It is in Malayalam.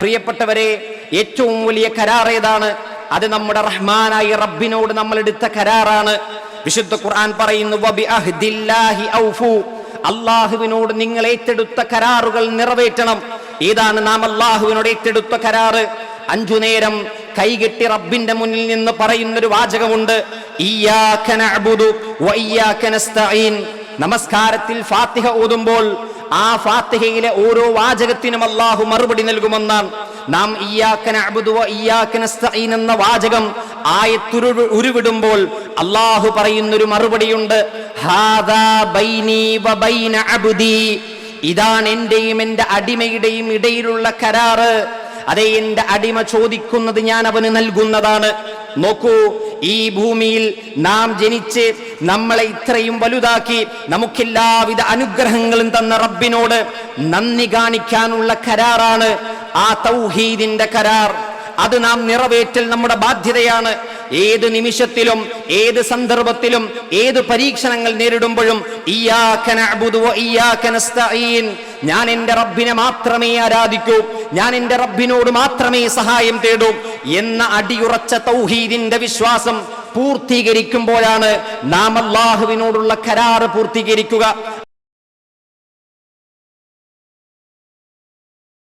പ്രിയപ്പെട്ടവരെ ഏറ്റവും വലിയ കരാർ ഏതാണ് അത് നമ്മുടെ റഹ്മാനായി റബ്ബിനോട് നമ്മൾ എടുത്ത കരാറാണ് വിശുദ്ധ ഖുർആൻ പറയുന്നു. അള്ളാഹുവിനോട് നിങ്ങൾ ഏറ്റെടുത്ത കരാറുകൾ നിറവേറ്റണം ഏതാണ് നാം അള്ളാഹുവിനോട് ഏറ്റെടുത്ത കരാറ് അഞ്ചു നേരം കൈകെട്ടി റബ്ബിന്റെ മുന്നിൽ നിന്ന് പറയുന്നൊരു വാചകമുണ്ട് "ഇയ്യാക നഅ്ബുദു വ ഇയ്യാക നസ്തഈൻ." നമസ്കാരത്തിൽ ഫാത്തിഹ ഓതുമ്പോൾ ആ ഫാത്തിഹയിലെ ഓരോ വാചകത്തിനും അള്ളാഹു മറുപടി നൽകുമെന്നാണ്. നാം എന്ന വാചകം ആയത്തുരു ഉരുവിടുമ്പോൾ അള്ളാഹു പറയുന്നൊരു മറുപടിയുണ്ട്. ഇതാണ് എന്റെയും എന്റെ അടിമയുടെയും ഇടയിലുള്ള കരാറ്. അതേ എന്റെ അടിമ ചോദിക്കുന്നത് ഞാൻ അവന് നൽകുന്നതാണ്. നോക്കൂ ഈ ഭൂമിയിൽ നാം ജനിച്ച് നമ്മളെ ഇത്രയും വലുതാക്കി നമുക്കെല്ലാവിധ അനുഗ്രഹങ്ങളും തന്ന റബ്ബിനോട് നന്ദി കാണിക്കാനുള്ള കരാറാണ് ആ തൗഹീദിന്റെ കരാർ. അത് നാം നിറവേറ്റൽ നമ്മുടെ ബാധ്യതയാണ്. ഏത് നിമിഷത്തിലും ഏത് സന്ദർഭത്തിലും ഏത് പരീക്ഷണങ്ങൾ നേരിടുമ്പോഴും ഞാൻ എന്റെ റബ്ബിനെ മാത്രമേ ആരാധിക്കൂ. ഞാൻ എന്റെ റബ്ബിനോട് മാത്രമേ സഹായം തേടൂ എന്ന അടിയുറച്ച തൗഹീദിന്റെ വിശ്വാസം പൂർത്തീകരിക്കുമ്പോഴാണ് നാം അള്ളാഹുവിനോടുള്ള കരാറ് പൂർത്തീകരിക്കുക.